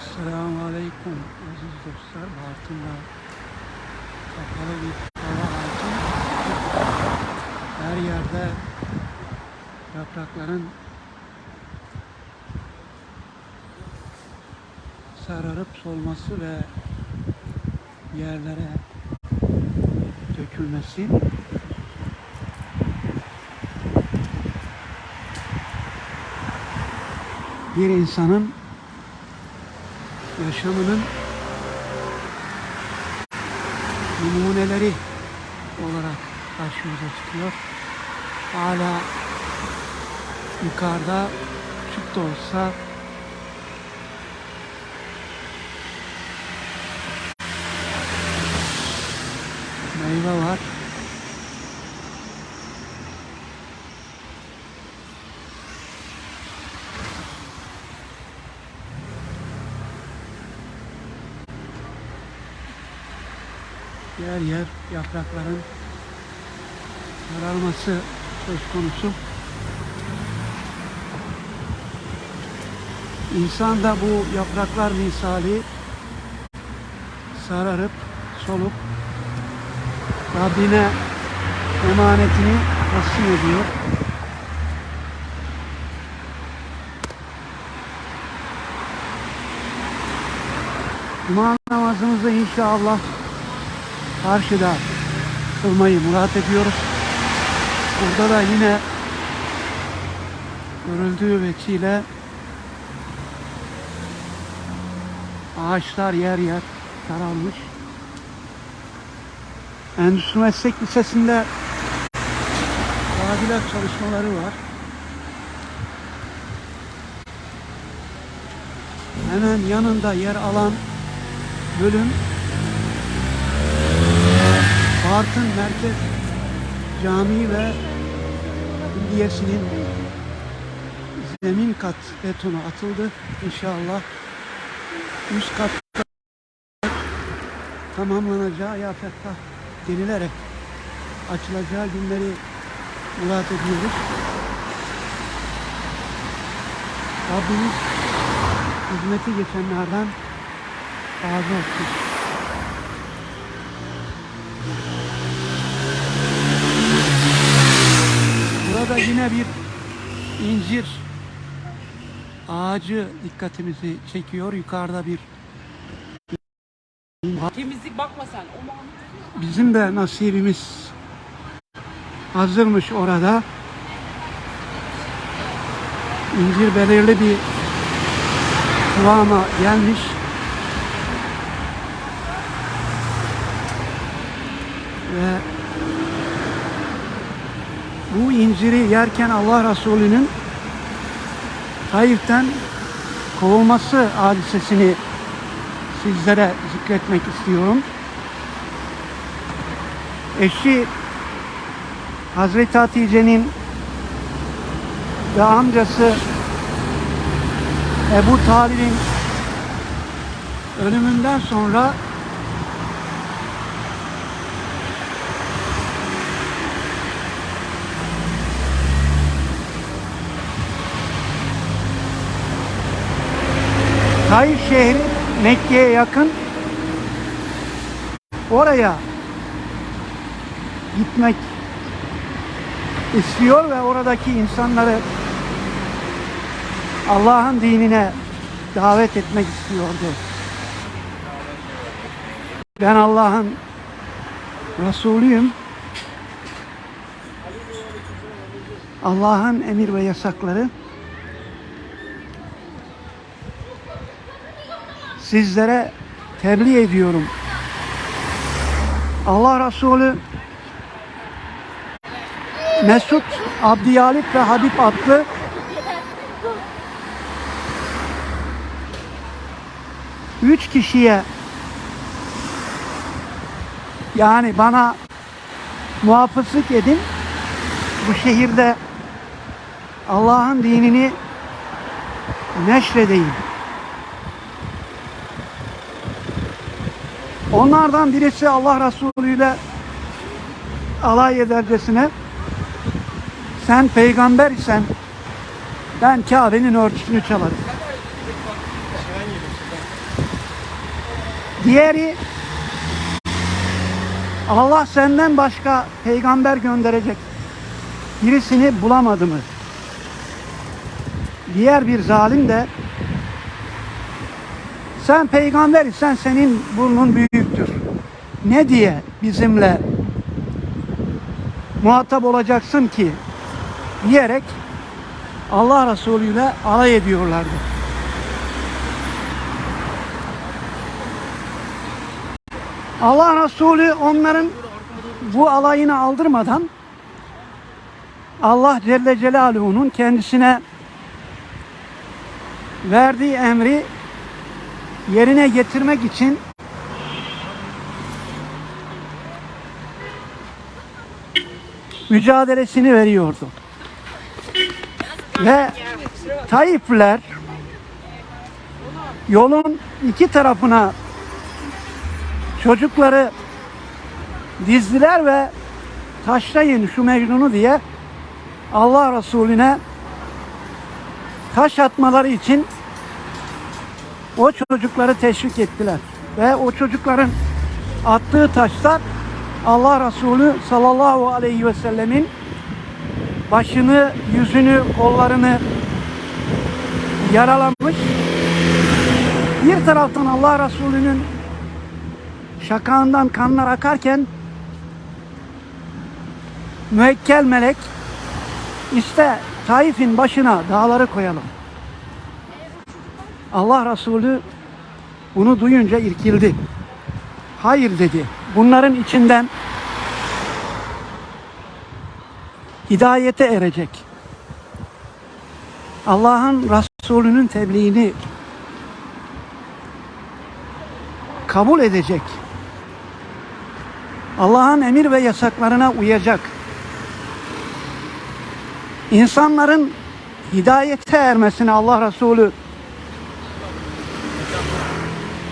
Esselamu Aleyküm aziz dostlar. Bartın'da kapalı bir hava hakim. Her yerde yaprakların sararıp solması ve yerlere dökülmesi bir insanın yaşamının numuneleri olarak karşımıza çıkıyor. Hala yukarıda küçük de olsa meyve var. Yer yer yaprakların sararması söz konusu. İnsan da bu yapraklar misali sararıp solup Rabbine emanetini teslim ediyor. Cuma namazımızı inşallah karşıda kılmayı murat ediyoruz. Burada da yine görüldüğü veçile ağaçlar yer yer sararmış. Endüstri Meslek Lisesi'nde tadilat çalışmaları var. Hemen yanında yer alan bölüm Bartın Merkez Camii ve Külliyesi'nin zemin kat betonu atıldı. İnşallah üst kat tamamlanacağı ya denilerek açılacağı günleri murat ediyoruz. Rabbimiz hizmeti geçenlerden razı olsun. Burada yine bir incir ağacı dikkatimizi çekiyor. Yukarıda bir Temizlik bakma sen. Bizim de nasibimiz hazırmış orada. İncir belirli bir kıvama gelmiş. Ve bu inciri yerken Allah Resulü'nün Taif'ten kovulması hadisesini sizlere zikretmek istiyorum. Eşi Hazreti Hatice'nin ve amcası Ebu Talib'in ölümünden sonra Taif şehri Mekke'ye yakın oraya gitmek istiyor ve oradaki insanları Allah'ın dinine davet etmek istiyordu. Ben Allah'ın Resulüyüm. Allah'ın emir ve yasakları sizlere tebliğ ediyorum. Allah Resulü Mesut, Abdiyalip ve Habib adlı üç kişiye yani bana muhafızlık edin bu şehirde Allah'ın dinini neşredeyim. Onlardan birisi Allah Resulü ile alay edercesine sen peygamber isen ben Kabe'nin örtüsünü çalarım. Diğeri Allah senden başka peygamber gönderecek birisini bulamadı mı? Diğer bir zalim de sen peygamber isen senin burnun büyüktür. Ne diye bizimle muhatap olacaksın ki diyerek Allah Resulü ile alay ediyorlardı. Allah Resulü onların bu alayını aldırmadan Allah Celle Celaluhu'nun kendisine verdiği emri yerine getirmek için mücadelesini veriyordu. Ve Taifler yolun iki tarafına çocukları dizdiler ve taşlayın şu Mecnun'u diye Allah Resulüne taş atmaları için o çocukları teşvik ettiler. Ve o çocukların attığı taşlar Allah Resulü sallallahu aleyhi ve sellemin başını, yüzünü, kollarını yaralamış. Bir taraftan Allah Resulü'nün şakağından kanlar akarken müekkel melek işte Taif'in başına dağları koyalım. Allah Resulü bunu duyunca irkildi. Hayır dedi. Bunların içinden hidayete erecek. Allah'ın Resulü'nün tebliğini kabul edecek. Allah'ın emir ve yasaklarına uyacak. İnsanların hidayete ermesine Allah Resulü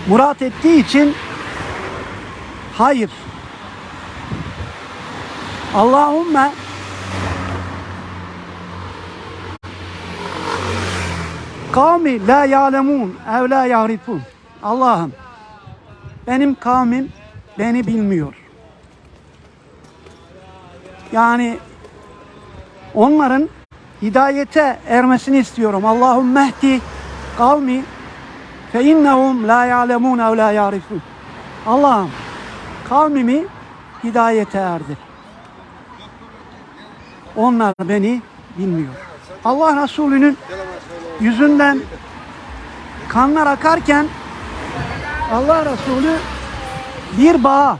murat ettiği için hayır. Allahümme kavmi la ya'lemun ev la ya'rifun. Allah'ım benim kavmim beni bilmiyor. Yani onların hidayete ermesini istiyorum. Allahum mehdi kavmi fe innehum la ya'lemun ev la ya'rifun. Allah'ım kavmimi hidayete erdir. Onlar beni bilmiyor. Allah Resulü'nün yüzünden kanlar akarken Allah Resulü bir bağa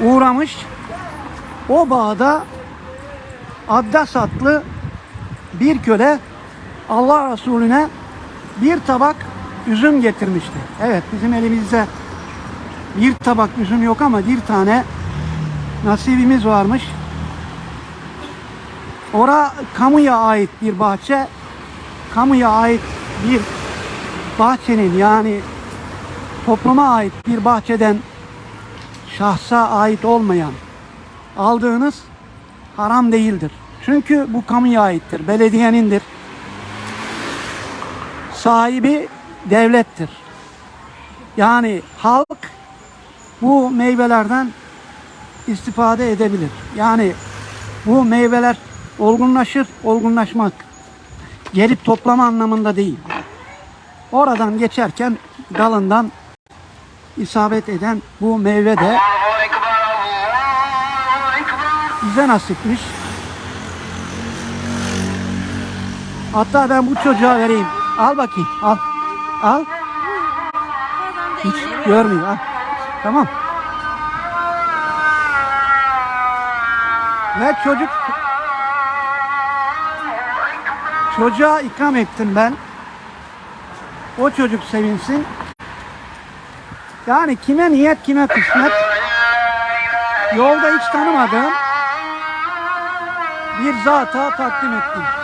uğramış. O bağda Addas adlı bir köle Allah Resulüne bir tabak üzüm getirmişti. Evet bizim elimizde bir tabak üzüm yok ama bir tane nasibimiz varmış. Ora kamuya ait bir bahçe. Kamuya ait bir bahçenin yani topluma ait bir bahçeden şahsa ait olmayan aldığınız haram değildir. Çünkü bu kamuya aittir, belediyenindir. Sahibi devlettir. Yani halk bu meyvelerden istifade edebilir. Yani bu meyveler olgunlaşır, olgunlaşmak gelip toplama anlamında değil. Oradan geçerken dalından isabet eden bu meyve de bize nasipmiş. Hatta ben bu çocuğa vereyim. Al bakayım. Al. Al. Hiç görmüyor. Al. Tamam. Ve çocuk çocuğa ikram ettim ben. O çocuk sevinsin. Yani kime niyet kime kısmet. Yolda hiç tanımadığım bir zata takdim ettim.